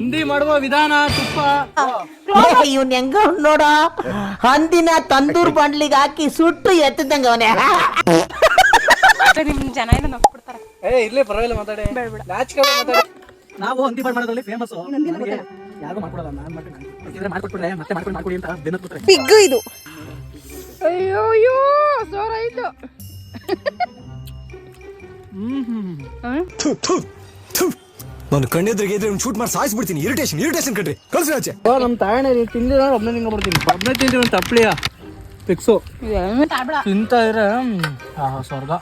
ಹಂದಿ ಮಾಡುವ ವಿಧಾನ ತುಪ್ಪ. ಇವ್ನ್ ಹೆಂಗ ನೋಡ. ಹಂದಿನ ತಂದೂರ್ ಬಂಡ್ಲಿಗೆ ಹಾಕಿ ಸುಟ್ಟು ಎತ್ತಿದಂಗ ಅವನೇ. ನಿಮ್ ಜನ ಏನೋ ಏ ಇರ್ಲಿ ಪರವಾಗಿಲ್ಲ ಮಾತಾಡಿ. ನಾಚಿಕೆ ಮಾತಾಡಿ. ನಾವು ಹಂದಿ ಮಾಡೋದ್ರಲ್ಲಿ ಫೇಮಸ್ ಯಾರು ಮಾಡ್ಕೊಡಲ್ಲ ನಾನು ಮಾಡ್ತೀನಿ ಬೇಕಿದ್ರೆ ಮಾಡ್ಕೊಟ್ಬಿಡ್ರೆ ಮತ್ತೆ ಮಾಡ್ಕೊಂಡು ಮಾಡ್ಕೊಡಿ ಅಂತ ಬಿಗ್ಗು ಇದು. ಅಯ್ಯೋ ಅಯ್ಯೋ ಸೋರಾಯ್ತು ನಾನು ಕಣ್ಣೆದ್ರಿಗೆ ಇದ್ರೆ ಶೂಟ್ ಮಾಡಿ ಸಾಯಿಸ್ಬಿಡ್ತೀನಿ. ಇರಿಟೇಷನ್ ಇರಿಟೇಷನ್ ಕಟ್ರಿ ಕಳ್ಸಿ ಆಚೆ. ನಮ್ಮ ತಾಯಣ್ಣ ನೀವು ತಿಂದಿರ ಒಬ್ಬನೇ ನಿಂಗೆ ಬರ್ತೀನಿ ಒಬ್ಬನೇ ತಿಂತೀವಿ ಒಂದು ತಪ್ಪಲಿಯ ಫಿಕ್ಸು ತಿಂತ ಇರ ಆಹಾ ಸ್ವರ್ಗ.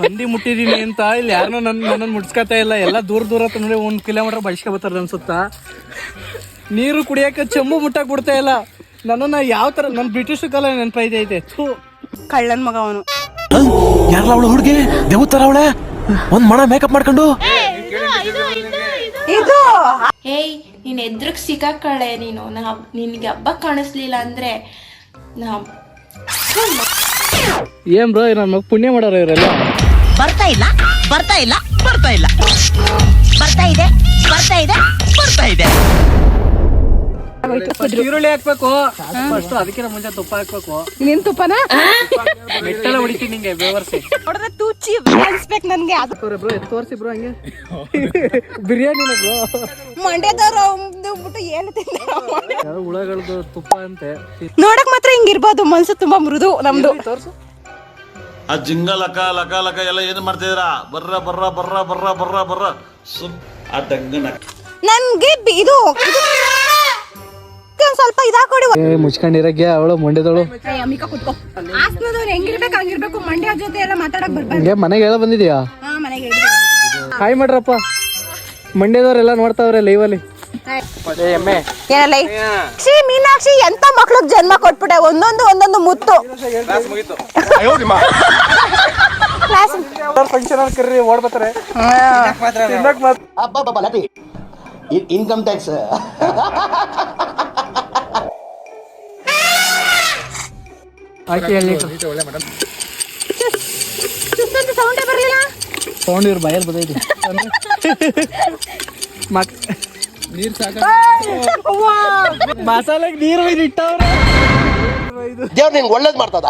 ಹಂದಿ ಮುಟ್ಟಿದೀನಿ ಅಂತ ಇಲ್ಲಿ ಯಾರನ್ನೂ ನನ್ನ ನನ್ನನ್ನು ಮುಡ್ಸ್ಕೊತಾ ಇಲ್ಲ. ಎಲ್ಲ ದೂರ ದೂರ ತಂದ್ರೆ ಒಂದು ಕಿಲೋಮೀಟರ್ ಬಳ್ಸ್ಕೊ ಬರ್ತಾರೆ ಅನ್ಸುತ್ತಾ? ನೀರು ಕುಡಿಯೋಕೆ ಚೆಂಬು ಮುಟ್ಟಕ್ಕೆ ಬಿಡ್ತಾ ಇಲ್ಲ. ನನ್ನನ್ನು ಯಾವ ತರ ನನ್ನ ಬ್ರಿಟಿಷ್ ಕಾಲ ನೆನಪೈತೆ ಐತೆ. ಥೂ. ಕಳ್ಳನ್ ಮಗ ಅವನು. ಯಾರಲ್ಲ ಅವಳು ಹುಡುಗಿ? ದೇವತರ ಅವಳೆ? ಒಂದ್ ಮಣ ಮೇಕಪ್ ಮಾಡ್ಕೊಂಡು? ಇದು ಹೇಯ್ ನೀನ್ ಎದ್ರಗ್ ಸಿಕ್ಕಾಕಳೆ ನೀನು. ನಾ ನಿನ್ಗೆ ಹಬ್ಬ ಕಾಣಿಸ್ಲಿಲ್ಲ ಅಂದ್ರೆ ನಾ ಏನ್ ಬ್ರೋ ನನ್ನ ಮಗ ಪುಣ್ಯ ಮಾಡೋರು ಇವರೆಲ್ಲ? ಬರ್ತಾ ಇಲ್ಲ ಬರ್ತಾ ಇಲ್ಲ ಬರ್ತಾ ಇಲ್ಲ. ಬರ್ತಾ ಇದೆ ಬರ್ತಾ ಇದೆ ಬರ್ತಾ ಇದೆ. ಈರುಳ್ಳಿ ಹಾಕ್ಬೇಕು. ಫಸ್ಟ್ ಅದಕ್ಕಿಂತ ಮುಂಚೆ ತುಪ್ಪ ಹಾಕ್ಬೇಕು. ನಿನ್ ತುಪ್ಪನ? ಮೆಟ್ಟಲ ಹೊಡಿತೀನಿ ನಿಂಗೆ ಬೇವರ್ಸಿ. ನೋಡಿದ್ರೆ ತೂಚಿ ಅನ್ಸ್ಬೇಕು ನನ್ಗೆ. ಅದು ಬ್ರೋ ತೋರಿಸಿ ಬ್ರೋ ಹಂಗೆ. ಬಿರಿಯಾನಿ ಬ್ರೋ. ಮಂಡ್ಯದವ್ರು ಬಿಟ್ಟು ಏನು ತಿಂದ ಯಾರೋ ಹುಳಗಳದ್ದು ತುಪ್ಪ ಅಂತೆ. ನೋಡಕ್ ಮಾತ್ರ ಹಿಂಗಿರ್ಬೋದು. ಮನ್ಸು ತುಂಬಾ ಮೃದು ನಮ್ದು. ತೋರ್ಸು. ಆ ಜಿಂಗ ಲಕ ಲಕ ಲಕ ಎಲ್ಲ ಏನು ಮಾಡ್ತಿದ್ದೀರಾ? ಬರ್ರ ಬರ್ರ ಬರ್ರ ಬರ್ರ ಬರ್ರ ಬರ್ರ. ಸುಮ್ ಆ ಡಂಗನ ನನ್ಗೆ ಇದು ಇದು- ಒಂದ್ ಸ್ವಲ್ಪ ಇದಾ ಕೊಡಿ ಮುಚ್ಕೊಂಡಿರಕ್ಕೆ ಅವಳು ಮಂಡ್ಯದವಳು ಅಮಿಕ ಕುತ್ಕೋ. ಹಾಸನದವ್ರು ಹೆಂಗಿರ್ಬೇಕು ಹಂಗಿರ್ಬೇಕು ಮಂಡ್ಯ ಜೊತೆ ಎಲ್ಲ ಮಾತಾಡಕ್ ಬರ್ಬಾರ್ದು. ಹಂಗೆ ಮನೆಗೆ ಹೇಳ ಬಂದಿದ್ಯಾ? ಹಾ ಮನೆಗೆ ಹಾಯ್ ಮಾಡ್ರಪ್ಪ. ಮಂಡ್ಯದವ್ರೆಲ್ಲ ನೋಡ್ತಾವ್ರೆ ಲೈವಲ್ಲಿ ಎಮ್ಮೆ. ಏನಲ್ಲ? ಶ್ರೀ ಮೀನಾಕ್ಷಿ ಎಂತ ಮಕ್ಳಿಗೆ ಜನ್ಮ ಕೊಟ್ಬಿಟ್ಟೆ? ಒಂದೊಂದು ಒಂದೊಂದು ಮುತ್ತು. ಕ್ಲಾಸ್ ಫಂಕ್ಷನ್ ಅಲ್ಲಿ ಕರ್ರಿ ಓಡ್ಬತ್ತಾರೆ. ಇನ್ಕಮ್ ಟ್ಯಾಕ್ಸ್ ಸೌಂಡೇ ಬರ್ಲಿಲ್ಲ ಸೌಂಡ್ ಇವ್ರ ಬಾಯಲ್ಲಿ ಬದೈತಿ ನೀರ್ ಸಾಕ ಮಸಾಲೆಗೆ ನೀರು ಒಯ್ದು ಇಟ್ಟವ್ರೆ ದೇವ್ರು ನಿಂಗೆ ಒಳ್ಳೇದು ಮಾಡ್ತದ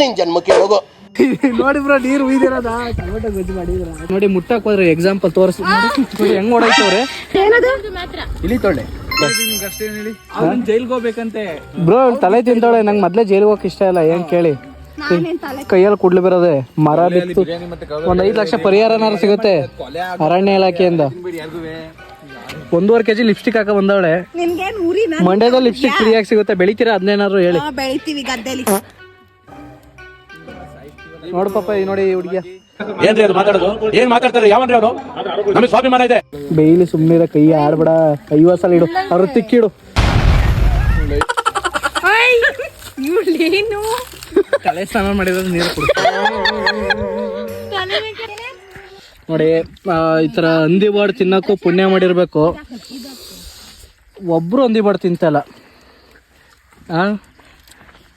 ನಿನ್ ಜನ್ಮಕ್ಕೆ ಹೋಗು ನೋಡಿ ಬ್ರೋ ನೀರು ಉಯ್ದಿರೋದ ಟೊಮೆಟೊ ಗೊಜ್ಜು ಮಾಡಿದ್ರ. ನೋಡಿ ಮುಟ್ಟಕ್ ಹೋದ್ರೆ ಎಕ್ಸಾಂಪಲ್ ತೋರಿಸಿ ನೋಡಿ ಹೆಂಗ್ ಓಡಾಯ್ತವ್ರೆ ಇಲ್ಲಿ ತೊಳ್ಳೆ. ಜೈಲ್ಗೆ ಹೋಗ್ಬೇಕಂತೆ. ಬ್ರೋ ತಲೆ ತಿಂತಾಳೆ ನಂಗೆ ಮೊದ್ಲೇ ಜೈಲ್ಗೆ ಹೋಗಕ್ ಇಷ್ಟ ಇಲ್ಲ. ಏನ್ ಕೇಳಿ? ಕೈಯಲ್ಲಿ ಕುಡ್ಲಿ ಬರೋದೆ. ಮರ ಬಿತ್ತು. ಒಂದ್ ಐದ್ ಲಕ್ಷ ಪರಿಹಾರನಾರು ಸಿಗುತ್ತೆ? ಅರಣ್ಯ ಇಲಾಖೆಯಿಂದ. ಒಂದೂವರೆ ಕೆಜಿ ಲಿಪ್ಸ್ಟಿಕ್ ಹಾಕ ಬಂದವಳೆ. ಮಂಡ್ಯದ ಮಂಡ್ಯದಲ್ಲಿ ಲಿಪ್ಸ್ಟಿಕ್ ಫ್ರೀಯಾಗಿ ಸಿಗುತ್ತೆ. ಬೆಳಿತೀರಾ? ಅದನ್ನೇನಾದ್ರು ಹೇಳಿ. ಬೆಳಿತೀವಿ ಗದ್ದೆಲಿ. ನೋಡು ಪಾಪ ಈ ನೋಡಿ ಈ ಹುಡುಗಿಯ ಏನ್ರಿ ಅದು ಮಾತಾಡೋದು? ಏನ್ ಮಾತಾಡ್ತಾರೆ? ಯಾವನ್ರಿ ಅವನು ನಮಗೆ ಸ್ವಾಭಿಮಾನ ಇದೆ. ಬೇಯ್ಲಿ ಸುಮ್ಮನಿರ ಕೈ ಆಡ್ಬೇಡ ಐವತ್ ಸಲ ಇಡು. ಅವ್ರ ತಿಕ್ಕಿಡು. ತಲೆ ಸ್ನಾನ ಮಾಡಿದ್ರೆ ನೀರು ಕುಡು. ನೋಡಿ ಈ ತರ ಹಂದಿ ಬಾಡ್ ತಿನ್ನೋಕ್ಕೂ ಪುಣ್ಯ ಮಾಡಿರ್ಬೇಕು. ಒಬ್ರು ಹಂದಿ ಬಾಡ್ ತಿಂತಲ್ಲ ಆ?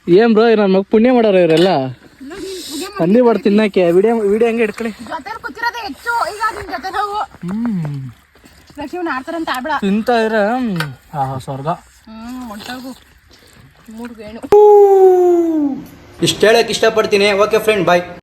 ಏನ್ ಬ್ರೋ ನನ್ನ ಮಗ ಪುಣ್ಯ ಮಾಡೋರು ಇವರೆಲ್ಲ? ಹಂದಿ ಬಾಡ್ ತಿನ್ನಕ್ಕೆ ವಿಡಿಯೋ ವಿಡಿಯೋ ಹಂಗೆ ಇಟ್ಕೊಳ್ಳಿ? ಜೊತೆ ಕೂತಿರೋದೇ ಹೆಚ್ಚು. ಈಗ ನಿನ್ ಜೊತೆ ನಾವು ಲಕ್ಷ್ಮಣ ಆಡ್ತಾರಂತ ಆಡ್ಬೇಡ. ತಿಂತ ಇರ ಆಹಾ ಸ್ವರ್ಗ. ಹ್ಮ್ ಹೊಂಟೋಗು. ಮೂಡ್ಗೇಣು ಇಷ್ಟು ಹೇಳಕ್ಕೆ ಇಷ್ಟಪಡ್ತೀನಿ. Okay friend bye